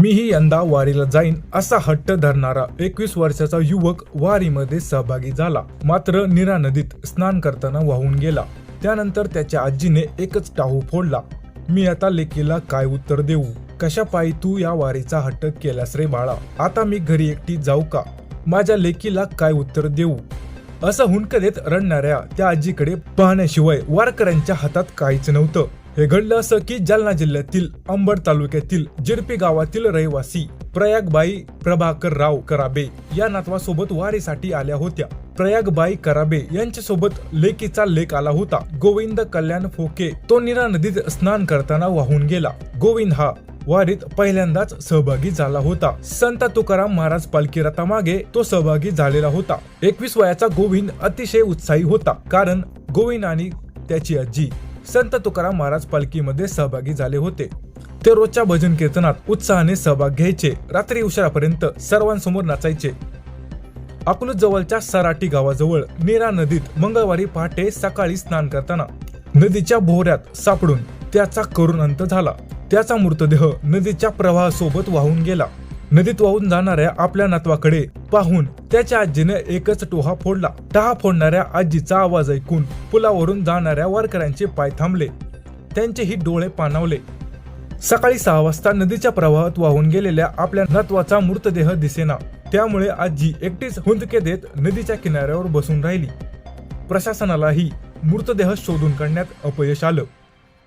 मीही यंदा वारीला जाईन असा हट्ट धरणारा एकवीस वर्षाचा युवक वारीमध्ये सहभागी झाला. मात्र निरा नदीत स्नान करताना वाहून गेला. त्यानंतर त्याच्या आजीने एकच टाहू फोडला. मी आता लेकीला काय उत्तर देऊ? कशा पायी तू या वारीचा हट्ट केलास रे बाळा? आता मी घरी एकटी जाऊ का? माझ्या लेकीला काय उत्तर देऊ? असं हुंक देत रडणाऱ्या त्या आजीकडे पाहण्याशिवाय वारकऱ्यांच्या हातात काहीच नव्हतं. हे घडलं असं की जालना जिल्ह्यातील अंबड तालुक्यातील जिरपी गावातील रहिवासी प्रयागबाई प्रभाकर राव कराबे या नातवासोबत वारीसाठी आल्या होत्या. प्रयागबाई कराबे यांच्यासोबत लेकीचा लेख आला होता. गोविंद कल्याण फोके तो नीरा नदीत स्नान करताना वाहून गेला. गोविंद हा वारीत पहिल्यांदाच सहभागी झाला होता. संत तुकाराम महाराज पालखी रथामागे तो सहभागी झालेला होता. एकवीस वयाचा गोविंद अतिशय उत्साही होता. कारण गोविंद आणि त्याची आजी संत तुकाराम महाराज पालखीमध्ये सहभागी झाले होते. ते रोजच्या भजन कीर्तनात उत्साहाने सहभाग घ्यायचे. रात्री उशिरापर्यंत सर्वांसमोर नाचायचे. अकलूज जवळच्या सराटी गावाजवळ नीरा नदीत मंगळवारी पहाटे सकाळी स्नान करताना नदीच्या भोवऱ्यात सापडून त्याचा करुण अंत झाला. त्याचा मृतदेह नदीच्या प्रवाहासोबत वाहून गेला. नदीत वाहून जाणाऱ्या आपल्या नातवाकडे पाहून त्याच्या आजीने एकच टोहा फोडला. टहा फोडणाऱ्या आजीचा आवाज ऐकून पुलावरून जाणाऱ्या वारकऱ्यांचे पाय थांबले. त्यांचेही डोळे पाणावले. सकाळी सहा वाजता नदीच्या प्रवाहात वाहून गेलेल्या आपल्या नातवाचा मृतदेह दिसेना. त्यामुळे आजी एकटीच हुंदके देत नदीच्या किनाऱ्यावर बसून राहिली. प्रशासनालाही मृतदेह शोधून काढण्यात अपयश आलं.